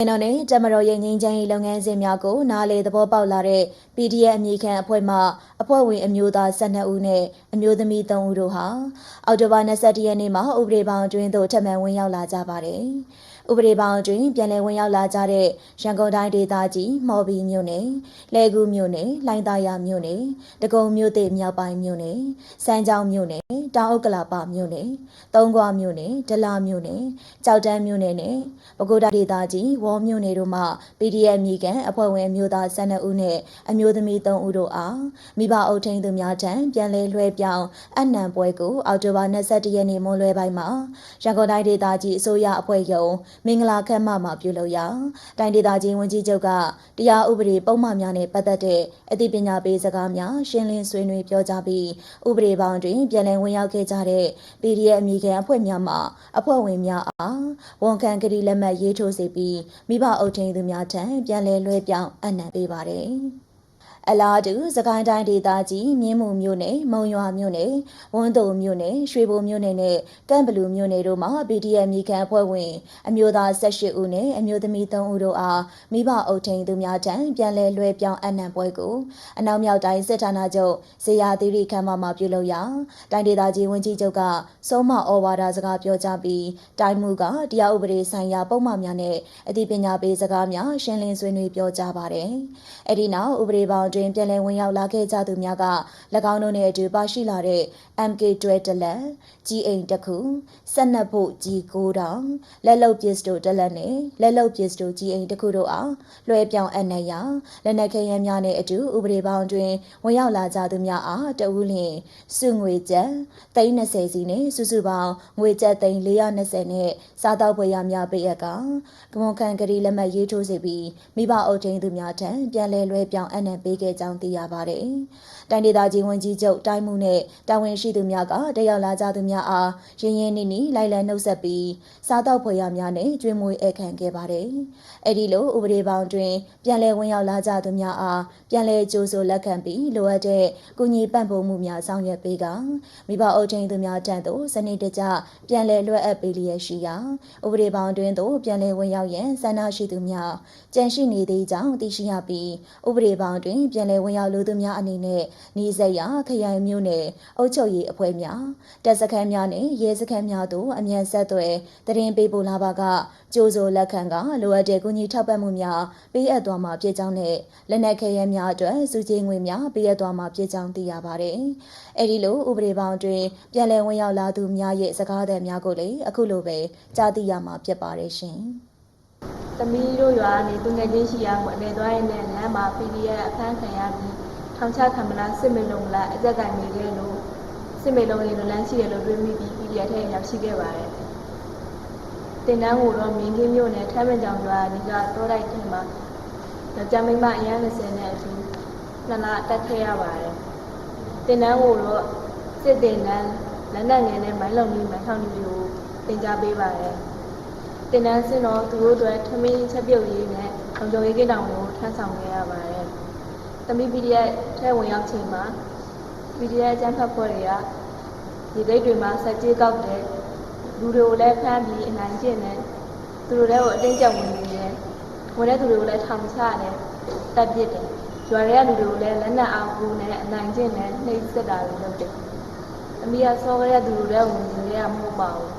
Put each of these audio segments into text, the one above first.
ကျွန်တော်နဲ့တမတော်ရဲ့ငင်းချမ်းရေးလုပ်ငန်းစဉ်များကိုနားလေသဘောပေါက်လာတဲ့ PDF အမည်ခံအဖွဲ့မှအဖွဲ့ဝင်အမျိုးသား12ဦးနဲ့အမျိုးသမီး3ဦးတို့ဟာအောက်တိုဘာ22ရက်နေ့မှာဥပဒေပေါင်းအတွင်းသို့ထပ်မံဝင်ရောက်လာကြပါတယ်။ ဥပဒေပေါင်းအတွင်းပြန်လည်ဝင်ရောက်လာကြတဲ့ရန်ကုန်တိုင်းဒေသကြီးမော်ဘီမြို့နယ်၊လဲကူးမြို့နယ်၊လိုင်းသားရမြို့နယ်၊တကုံမြို့သစ်မြောက်ပိုင်းမြို့နယ်၊စမ်းချောင်းမြို့နယ်၊တောင်ဥက္ကလာပမြို့နယ်၊သုံးခွမြို့နယ်၊ဒလမြို့နယ်၊ကြောက်တန်းမြို့နယ်နဲ့ပဲခူးတိုင်းဒေသကြီးဝေါ်မြို့နယ်တို့မှ PDF မြေကန်အဖွဲ့ဝင်အမျိုးသား12ဦးနဲ့အမျိုးသမီး3ဦးတို့အားမိဘအုပ်ထိန်သူများထံပြန်လည်လွှဲပြောင်းအနံပွဲကိုအောက်တိုဘာ22ရက်နေ့မွန်းလွဲပိုင်းမှာရန်ကုန်တိုင်းဒေသကြီးအစိုးရအဖွဲ့ရုံးမင်္ဂလာခမ်းမမှာပြုလုပ်ရာတိုင်းဒေသကြီးဝန်ကြီးချုပ်ကတရားဥပဒေပုံမှန်များနဲ့ပတ်သက်တဲ့အသိပညာပေးစကားများရှင်းလင်းဆွေးနွေးပြောကြားပြီးဥပဒေပေါင်းတွင်ပြန်လည်ဝင်ရောက်ခဲ့ကြတဲ့ PDF အမည်ခံအဖွဲ့များမှအဖွဲ့ဝင်များအားဝန်ခံကတိလက်မှတ်ရေးထိုးစေပြီးမိဘအုပ်ထိန်သူများထံပြန်လည်လွှဲပြောင်းအပ်နှံပေးပါတယ်။ အလားတူစကိုင်းတိုင်းဒေသကြီးမြင်းမူမြို့နယ်မုံရွာမြို့နယ်ဝန်းတုံမြို့နယ်ရွှေဘိုမြို့နယ်နဲ့ကန့်ဘလူမြို့နယ်တို့မှာ PDF မြေခံအဖွဲ့ဝင်အမျိုးသား18ဦးနဲ့အမျိုးသမီး3ဦးတို့အားမိဘအုပ်ထိန်သူများထံပြန်လည်လွှဲပြောင်းအနှံပွဲကိုအနောက်မြောက်တိုင်းစစ်ဌာနချုပ်ဇေယျသီရိခမ်းမမှာပြုလုပ်ရာတိုင်းဒေသကြီးဝန်ကြီးချုပ်ကစုံမဩဝါဒစကားပြောကြားပြီးတိုင်းမှုကတရားဥပဒေဆိုင်ရာပုံမှန်များနဲ့အသိပညာပေးစကားများရှင်းလင်းဆွေးနွေးပြောကြားပါတယ်။အဲ့ဒီနောက်ဥပဒေပေါင်းတွင် ပြန်လည်ဝင်ရောက်လာခဲ့ကြသူများက၎င်းတို့နဲ့အတူ ပါရှိလာတဲ့ MK12 တလက် ကြီးအိမ်တစ်ခုဆက်နပ်ဖို့ကြီး9တောင်လက်လုံပစ္စတိုတလက်နဲ့လက်လုံပစ္စတိုကြီးအိမ်တစ်ခုတို့အားလွှဲပြောင်းအပ်နှံရာလက်နက်ခဲယမ်းများနဲ့အတူဥပဒေပေါင်းတွင်ဝင်ရောက်လာကြသူများအားတဦးလျင်စုငွေကျပ်330စီနဲ့စုစုပေါင်းငွေကျပ်340နဲ့စားတောက်ပွဲရများပေးအပ်ကကမွန်ခံကလေးလက်မှတ်ရေးထိုးစီပြီးမိဘအုပ်ထိန်သူများထံပြန်လည်လွှဲပြောင်းအပ်နှံပေးခဲ့ကြောင်းသိရပါတယ်။တိုင်းဒေသကြီးဝန်ကြီးချုပ်တိုင်းမှုနဲ့တာဝန်ရှိသူများကတက်ရောက်လာကြသူများအားရင်းရင်းနှီးနှီးလိုက်လံနှုတ်ဆက်ပြီးစားတောက်ဖွယ်ရများနဲ့ကျွေးမွေးဧခံခဲ့ပါတယ်။အဲဒီလိုဥပဒေပေါင်းတွင်ပြန်လည်ဝင်ရောက်လာကြသူများအားပြန်လည်ကြိုးဆိုလက်ခံပြီးလိုအပ်တဲ့ကုညီပံ့ပိုးမှုများဆောင်ရွက်ပေးကမိဘအုပ်ထိန်သူများတန်းသို့စနစ်တကျပြန်လည်လွှဲအပ်ပေးလျက်ရှိရာဥပဒေပေါင်းတွင်သို့ပြန်လည်ဝင်ရောက်ရန်ဆန္ဒရှိသူများကြန့်ရှိနေသေးကြောင်းသိရှိရပြီးဥပဒေပေါင်းတွင်ပြန်လည်ဝင်ရောက်လူသူများအနေနဲ့ဤစက်ရခရိုင်မျိုးနယ်အုပ်ချုပ်ရေးအဖွဲ့များတပ်စခန်းများနဲ့ရဲစခန်းများသို့အမြန်ဆက်သွယ်တရင်ပေးပို့လာပါကကြိုးစိုးလက်ခံကလိုအပ်တဲ့ကူညီထောက်ပံ့မှုများပေးအပ်သွားမှာဖြစ်ကြောင်းနဲ့လက်နက်ခဲယမ်းများအတွက်စုကြည်ငွေများပေးအပ်သွားမှာဖြစ်ကြောင်းသိရပါတယ်။အဲဒီလိုဥပဒေပေါင်းတွင်ပြန်လည်ဝင်ရောက်လာသူများရဲ့စကားသံများကိုလည်းအခုလိုပဲကြားသိရမှာဖြစ်ပါတယ်ရှင်။သမီးတို့ရွာကနေသူငယ်ချင်းရှိရမှုအနေသွားရင်လည်းလမ်းမှာ PDF အခန်းခံရပြီးထောင်ချခံမလားစစ်မေလုံးမလားအကြက်ကင်နေတယ်လို့ စစ်မေလုံးလေးလိုလမ်းရှိတယ်လို့တွေးမိပြီး PDF ထဲရောက်ရှိခဲ့ပါတယ်။တင်တန်းကိုတော့မင်းကြီးမြို့နယ်ထမ်းမကြောင်ရွာဒီကတောတိုက်ထင်မှာယောက်ျားမိန်းမအရန်20နဲ့အတူနှစ်လတက်ခဲ့ရပါတယ်။တင်တန်းကိုတော့စစ်တင်တန်းလက်နက်ငယ်နဲ့မိုင်းလုံကြီးမိုင်းထောင်ကြီးကိုတင် जा ပေးပါတယ်။တင်တန်းစင်တော့သူတို့အတွက်ထမင်းချက်ပြုတ်ရေးနဲ့လုံခြုံရေးကိတောင်ကိုထမ်းဆောင်ခဲ့ရပါတယ်။တမီ PDF ထဲဝင်ရောက်ချိန်မှာ PDF ကျန်းဖတ်ဖွဲ့တွေကဒီဒိတ်တွေမှာစက်ကြီးကောက်တယ်လူတွေကိုလည်းဖမ်းပြီးအနိုင်ကျင့်တယ်သူတို့လည်းကိုအတင်းကျပ်ဝင်နေတယ်ဝင်တဲ့သူတွေကိုလည်းထောင်ချတယ်တပ်ပစ်တယ်ရွာတွေကလူတွေကိုလည်းလက်နက်အောင်ကူနဲ့အနိုင်ကျင့်တယ်နှိပ်စက်တာတွေလုပ်တယ်အမေကစောခဲ့တဲ့သူတွေလည်းဝင်နေရမဟုတ်ပါဘူး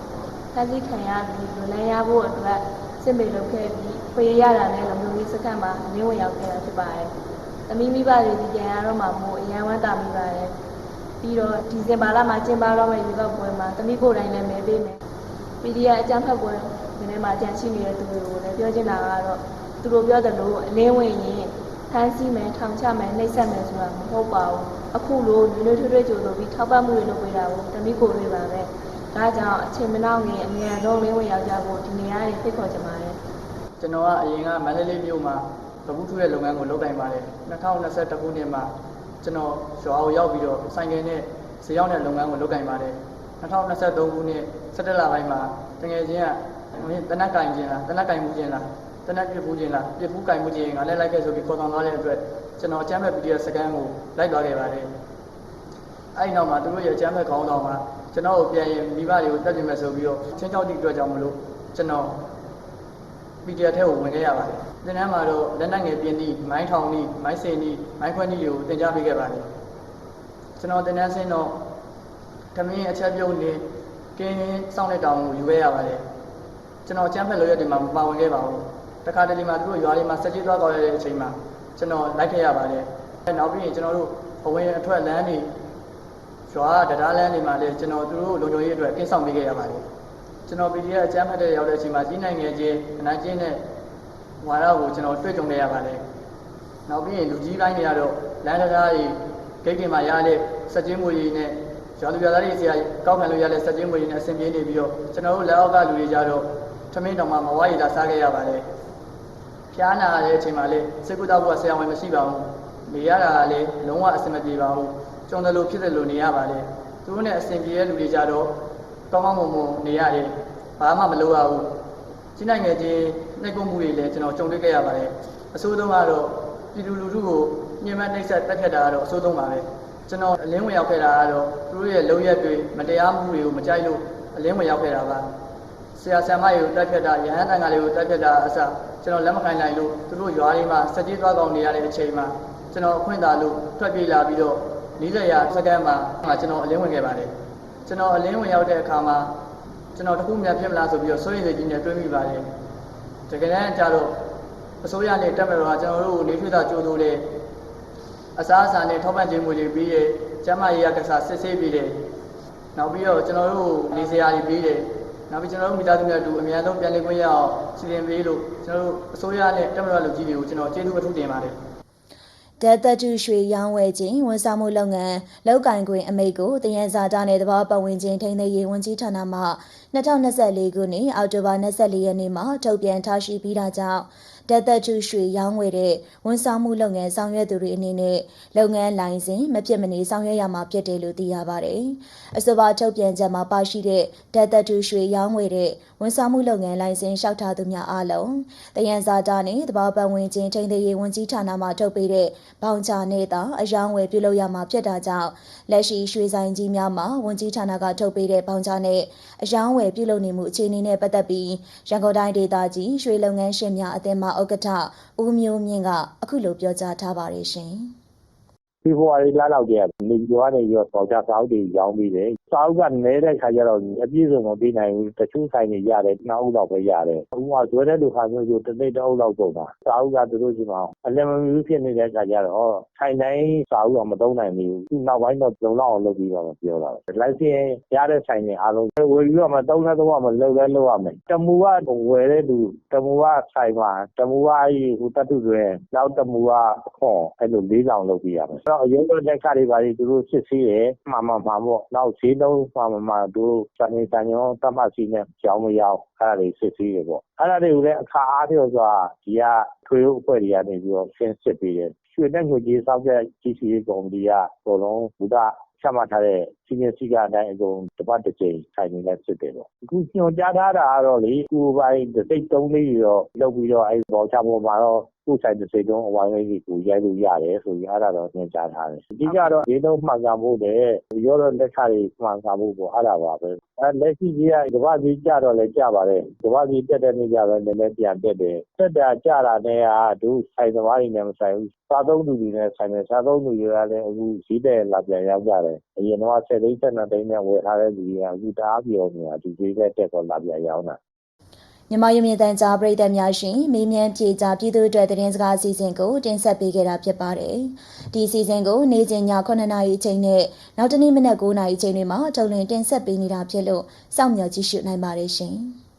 ဖမ်းဆီးခံရပြီးလူလန်းရဖို့အတွက်စစ်မေလုပ်ခဲ့ပြီးဖွေရရတာနဲ့လုံခြုံရေးစခန်းမှာမင်းဝင်ရောက်ခဲ့တာဖြစ်ပါတယ်။သမီးမိဘတွေဒီပြန်ရတော့မှမို့အရန်ဝမ်းတာမိပါတယ်။ ပြီးတော့ဒီဇင်ဘာလမှာကျင်းပတော့မယ့်ရေကောက်ပွဲမှာသမီးကိုယ်တိုင်လည်းမဲပေးမယ်။ PDF အကြမ်းဖက်ပွဲဒီနေ့မှာကြံရှိနေတဲ့သူတွေကိုလည်းပြောချင်တာကတော့သူတို့ပြောတယ်လို့အလင်းဝင်ရင်ဖမ်းဆီးမယ်ထောင်ချမယ်နှိပ်စက်မယ်ဆိုတာမဟုတ်ပါဘူး။အခုလိုလူလူထွေးထွေးကြိုဆိုပြီးထောက်ပံ့မှုတွေလုပ်ပေးတာကိုသမီးကိုယ်တွေပါပဲ။ဒါကြောင့်အချိန်မနှောင်းခင်အမြန်ဆုံးလင်းဝင်ရောက်ကြဖို့ဒီနေရာတွေဖိတ်ခေါ်ချင်ပါတယ်ကျွန်တော်ကအရင်ကမန္တလေးမြို့မှာဗပုထုရဲ့လုပ်ငန်းကိုလုပ်တိုင်းပါတယ်2021ခုနှစ်မှာ ကျွန်တော်ရွာကိုရောက်ပြီးတော့ဆိုင်ကယ်နဲ့ဈေးရောက်တဲ့လုပ်ငန်းကိုလုပ်တိုင်းပါတယ်2023ခုနှစ်17လပိုင်းမှာတငယ်ချင်းကမင်းတနက်ကင်ချင်းလားတနက်ကင်မှုချင်းလားတနက်ပြပူးချင်းလားပြပူးကင်မှုချင်းငါလည်းလိုက်ခဲ့ဆိုပြီးခေါ်ဆောင်သွားတဲ့အတွက်ကျွန်တော်အချမ်းမဲ့ PDF စကန်ကိုလိုက်သွားခဲ့ပါတယ်အဲ့ဒီနောက်မှာသူတို့ရဲ့အချမ်းမဲ့ခေါင်းဆောင်ကကျွန်တော်ကိုပြန်ရင်မိဘတွေကိုတက်ပြင်မဲ့ဆိုပြီးတော့ချင်းချောက်တိအတွက်ကြောင့်မလို့ကျွန်တော် PDF ထဲကိုဝင်ခဲ့ရပါတယ်သင်တန်းမှာတော့လက်နက်ငယ်ပြင်းသည့်မိုင်းထောင်နည်းမိုင်းစင်နည်းမိုင်းခွက်နည်းတွေကိုသင်ကြားပေးခဲ့ပါတယ်ကျွန်တော်သင်တန်းဆင်းတော့တမင်းအချက်ပြုတ်နေကင်းစောင့်တဲ့တောင်ကိုယူခဲ့ရပါတယ်ကျွန်တော်ကျန်းဖက်လို့ရတဲ့မှာမပါဝင်ခဲ့ပါဘူးတခါတလေမှာသူတို့ရွာလေးမှာစက်ကြီးသွားကောက်ရတဲ့အချိန်မှာကျွန်တော်လိုက်ခဲ့ရပါတယ်နောက်ပြီးရင်ကျွန်တော်တို့အဝင်အထွက်လမ်းတွေရွာတရားလမ်းတွေမှာလည်းကျွန်တော်သူတို့လုံခြုံရေးအတွက်ကင်းဆောင်ပေးခဲ့ရပါတယ် ကျွန်တော် PDF အကျန်းဖက်တဲ့ရောက်တဲ့အချိန်မှာကြီးနိုင်ငံချင်းအနာကျင်းနဲ့ဝါရကိုကျွန်တော်တွေ့ကြုံခဲ့ရပါတယ်နောက်ပြီးရင်လူကြီးပိုင်းတွေကတော့လမ်းတရားတွေဂိတ်တွေမှာရတဲ့စက်ချင်းမွေတွေနဲ့ရွာလူရွာသားတွေစီကကောက်ခံလို့ရတဲ့စက်ချင်းမွေတွေနဲ့အဆင်ပြေနေပြီးတော့ကျွန်တော်တို့လက်အောက်ကလူတွေကြတော့ထမင်းတောင်မှမဝါရီလာစားခဲ့ရပါတယ်ဖျားနာတဲ့အချိန်မှာလေစေကုသဘုရားဆရာဝန်မရှိပါဘူးနေရတာကလည်းလုံးဝအဆင်မပြေပါဘူးကျုံတယ်လို့ဖြစ်တယ်လို့နေရပါတယ်သူတို့နဲ့အဆင်ပြေတဲ့လူတွေကြတော့ကောင်းကောင်းမွန်မွန်နေရတယ် ဘာမှမလုပ်ရဘူးကြီးနိုင်ငံချင်းနှိပ်ကွပ်မှုတွေလည်းကျွန်တော်ကြုံတွေ့ခဲ့ရပါတယ်အဆိုးဆုံးကတော့ပြည်သူလူထုကိုညှဉ်းပန်းနှိပ်စက်တက်ဖြတ်တာကတော့အဆိုးဆုံးပါပဲကျွန်တော်အလင်းဝင်ရောက်ခဲ့တာကတော့သူတို့ရဲ့လုံရက်တွေမတရားမှုတွေကိုမကြိုက်လို့အလင်းဝင်ရောက်ခဲ့တာပါဆရာဆရာမတွေကိုတက်ဖြတ်တာရဟန်းတန်ဃာတွေကိုတက်ဖြတ်တာအစကျွန်တော်လက်မခံနိုင်လို့သူတို့ရွာလေးမှာစက်ကြီးသွားကောင်နေရတဲ့အချိန်မှာကျွန်တော်အခွင့်သာလို့ထွက်ပြေးလာပြီးတော့40ရာစက္ကန့်မှာကျွန်တော်အလင်းဝင်ခဲ့ပါတယ်ကျွန်တော်အလင်းဝင်ရောက်တဲ့အခါမှာ ကျွန်တော်တခုများဖြစ်မလားဆိုပြီးတော့စိုးရိမ်စိတ်ကြီးနဲ့တွေးမိပါတယ်တကယ်တမ်းကျတော့အစိုးရနဲ့တက်မတော်ကကျွန်တော်တို့ကိုနေထွေးတာကြိုးတိုးတယ်အစားအစာနဲ့ထောက်ပံ့ခြင်းငွေတွေပြီးရဲ့ကျန်းမာရေးရကစားစစ်ဆေးပြီးတယ်နောက်ပြီးတော့ကျွန်တော်တို့နေစရာတွေပြီးတယ်နောက်ပြီးကျွန်တော်တို့မိသားစုများအတူအများဆုံးပြန်လည်ခွင့်ရအောင်စီစဉ်ပေးလို့ကျွန်တော်တို့အစိုးရနဲ့တက်မတော်လူကြီးတွေကိုကျွန်တော်ကျေးဇူးအထူးတင်ပါတယ် ဒက်သက်တူရွှေရောင်းဝယ်ခြင်းဝန်ဆောင်မှုလုပ်ငန်းလောက်ကင်ခွင်အမိတ်ကိုတယန်စာတာနယ်တဘာပတ်ဝန်းကျင်ထိန်းသိမ်းရေးဝန်ကြီးဌာနမှ2024ခုနှစ်အောက်တိုဘာ24ရက်နေ့မှာထုတ်ပြန်ထားရှိပြီးတာကြောင့်ဒက်သက်တူရွှေရောင်းဝယ်တဲ့ဝန်ဆောင်မှုလုပ်ငန်းဆောင်ရွက်သူတွေအနေနဲ့လုပ်ငန်းလိုင်စင်မဖြစ်မနေဆောင်ရွက်ရမှာဖြစ်တယ်လို့သိရပါတယ်။အဆိုပါထုတ်ပြန်ချက်မှာပါရှိတဲ့ဒက်သက်တူရွှေရောင်းဝယ်တဲ့ဝန်ဆောင်မှုလုပ်ငန်းလိုင်စင်လျှောက်ထားသူများအားလုံးတယန်စာတာနဲ့တဘာပတ်ဝန်းကျင်ထိန်းသိမ်းရေးဝန်ကြီးဌာနမှထုတ်ပေးတဲ့ဘောင်ချနဲ့သာအယောင်းဝယ်ပြုလုပ်ရမှာဖြစ်တာကြောင့်လက်ရှိရွှေဆိုင်ကြီးများမှာဝန်ကြီးဌာနကထုတ်ပေးတဲ့ဘောင်ချနဲ့အယောင်းဝယ်ပြုလုပ်နေမှုအခြေအနေနဲ့ပတ်သက်ပြီးရန်ကုန်တိုင်းဒေသကြီးရွှေလုပ်ငန်းရှင်များအသင်းမှဥက္ကဋ္ဌဦးမျိုးမြင့်ကအခုလိုပြောကြားထားပါတယ်ရှင်။ ဖေဖော်ဝါရီလလောက်တည်းကနေပြီးတော့နေပြီးတော့ပေါချစာအုပ်တွေရောင်းပြီးတယ်။စာအုပ်ကနေတဲ့ခါကျတော့အပြည့်စုံမပေးနိုင်ဘူး။တချို့ဆိုင်တွေရတယ်နှစ်အုပ်လောက်ပဲရတယ်။ဥပမာဇွဲတဲ့လူဟာမျိုးဆိုတစ်သိန်းတစ်အုပ်လောက်ကုန်တာ။စာအုပ်ကသူတို့ရှိမှအလင်မမီဘူးဖြစ်နေတဲ့ခါကျတော့ဆိုင်တိုင်းစာအုပ်ကမသုံးနိုင်ဘူး။ခုနောက်ပိုင်းတော့လုံလောက်အောင်လုပ်ပြီးတော့ပြောတာပဲ။လိုင်စင်ရတဲ့ဆိုင်တွေအားလုံးဝယ်ပြီးတော့မသုံးလည်းသုံးရမယ်လုပ်လည်းလုပ်ရမယ်။တမူကဝယ်တဲ့လူတမူကဆိုင်မှာတမူကအဲဒီဟိုတတုတွင်နောက်တမူကခွန်အဲ့လို၄ဆောင်လုပ်ပြီးရမယ်။တော့အရင်ကလက်ကတွေပါသူတို့စစ်ဆေးတယ်မှန်မှန်မှန်ပေါ့နောက်ဈေးနှုန်းမှန်မှန်မှန်သူတို့စံနေစံညောတတ်မှတ်စီနဲ့ကြောင်းမရောက်အဲ့ဒါတွေစစ်ဆေးတယ်ပေါ့အဲ့ဒါတွေကိုလည်းအခါအားဖြင့်ဆိုတာဒီကထွေးအဖွဲ့တွေကနေပြီးတော့ရှင်းစစ်ပေးတယ်ရွှေနဲ့ငွေကြေးစောင့်ကြကြီးစီကော်မတီကအကုန်လုံးဘုရားချမှတ်ထားတဲ့ စီမံစည်းကမ်းအတိုင်းအကုန်တစ်ပတ်တစ်ကြိမ်ထိုင်နေလဲစစ်တယ်ပေါ့အခုညွှန်ကြားထားတာကတော့လေကိုယ်ပိုင်တိတ်တုံးလေးတွေတော့လုပ်ပြီးတော့အဲ့ဘောချပေါ်မှာတော့ကိုယ်ဆိုင်တစ်စိတ်တုံးအဝိုင်းလေးကိုရိုက်လို့ရတယ်ဆိုပြီးအဲ့ဒါတော့ညွှန်ကြားထားတယ်အဓိကတော့ဒီတော့မှန်ကန်ဖို့တဲ့ရောတော့လက်ခတွေမှန်ကန်ဖို့ပေါ့အဲ့ဒါပါပဲအဲလက်ရှိကြီးကကဘာကြီးကြတော့လဲကြပါတယ်ကဘာကြီးတက်တဲ့နေ့ကျတော့လည်းလည်းပြန်တက်တယ်တက်တာကြတာနဲ့ကဒုဆိုင်သမားတွေနဲ့မဆိုင်ဘူးစားသုံးသူတွေနဲ့ဆိုင်တယ်စားသုံးသူတွေကလည်းအခုဈေးတဲ့လာပြန်ရောက်ကြတယ်အရင်တော့10သိန်း7သိန်းနဲ့ဝယ်ထားတဲ့လူတွေကအခုတအားပြောနေတာဒီဈေးတဲ့တက်တော့လာပြန်ရောက်တာမြန်မာရုံမြင့်တန်ကြားပရိသတ်များရှင်မေးမြန်းဖြေကြားပြည်သူ့အတွက်သတင်းစကားအစီအစဉ်ကိုတင်ဆက်ပေးခဲ့တာဖြစ်ပါတယ်။ဒီအစီအစဉ်ကိုနေ့စဉ်ည9:00နာရီအချိန်နဲ့နောက်တနေ့မနက်9:00နာရီအချိန်တွေမှာထုတ်လွှင့်တင်ဆက်ပေးနေတာဖြစ်လို့စောင့်မျှော်ကြည့်ရှုနိုင်ပါတယ်ရှင်။